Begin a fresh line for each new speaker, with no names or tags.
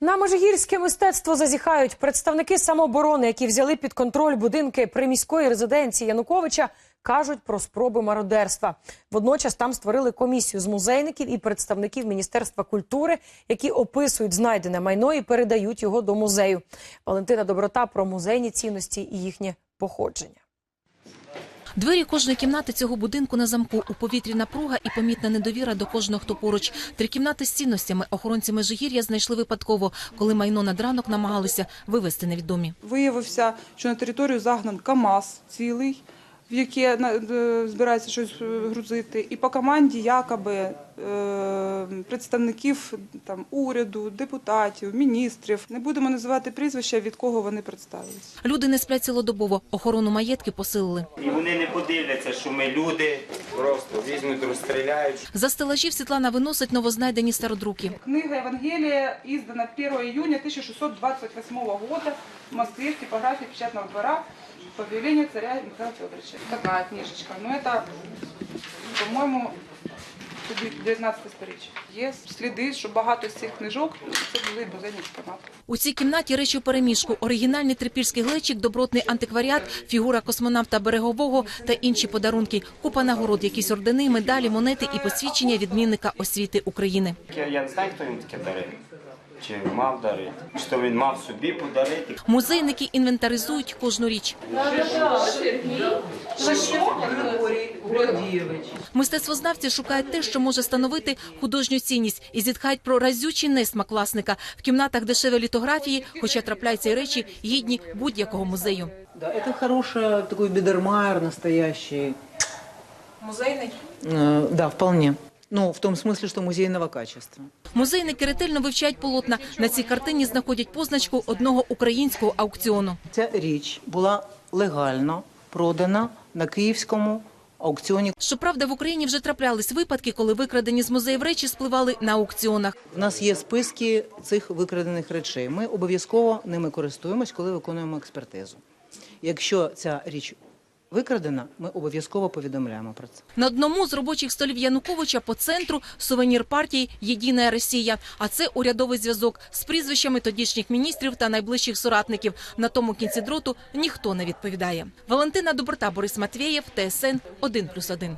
На межигірське мистецтво зазіхають представники самооборони, які взяли під контроль будинки приміської резиденції Януковича. Кажуть про спроби мародерства. Водночас там створили комісію з музейників і представників Міністерства культури, які описують знайдене майно і передають його до музею. Валентина Доброта про музейні цінності і їхнє походження.
Двері кожної кімнати цього будинку на замку. У повітрі напруга і помітна недовіра до кожного, хто поруч. Три кімнати з цінностями охоронці Межигір'я знайшли випадково, коли майно над ранок намагалися вивезти невідомі.
Виявився, що на територію загнан КАМАЗ цілий, в яке е, збирається щось е, грузити, і по команді якоби представників там уряду, депутатів, міністрів. Не будемо називати прізвища, від кого вони представились.
Люди не сплять цілодобово. Охорону маєтки посилили.
І вони не подивляться, що ми люди.
Просто візьмуть, розстріляють.
За стелажів Світлана виносить новознайдені стародруки.
Книга Евангелия издана 1 июня 1628 года в Москве в типографии печатного двора по повелению царя Михаила Федоровича. Такая книжечка. Но это, по-моему, 19 сторіччя. Є сліди, що багато з цих книжок це були музейні експонати.
У цій кімнаті речі у переміжку. Оригінальний трипільський глечик, добротний антикваріат, фігура космонавта берегового та інші подарунки. Купа нагород, якісь ордени, медалі, монети і посвідчення відмінника освіти України.
Я не знаю, хто їм таке дарив. Чи мав дарити, що він мав собі подарити.
Музейники інвентаризують кожну річ. Мистецтвознавці шукають те, що може становити художню цінність, і зітхають про разючий несмак власника. В кімнатах дешеві літографії, хоча трапляються й речі гідні будь-якого музею.
Да, это хороший такой бедермайер настоящий.
Музейний?
Э, да, вполне. Ну, в том смысле, что музейного качества.
Музейники ретельно вивчають полотна. На цій картині знаходять позначку одного українського аукціону.
Ця річ була легально продана на київському аукціоні.
Щоправда, в Україні вже траплялись випадки, коли викрадені з музеїв речі спливали на аукціонах.
В нас є списки цих викрадених речей. Ми обов'язково ними користуємось, коли виконуємо експертизу. Якщо ця річ викрадена, ми обов'язково повідомляємо про це.
На одному з робочих столів Януковича по центру сувенір партії «Єдина Росія». А це урядовий зв'язок з прізвищами тодішніх міністрів та найближчих соратників. На тому кінці дроту ніхто не відповідає. Валентина Доброта, Борис Матвєєв, ТСН 1+,1.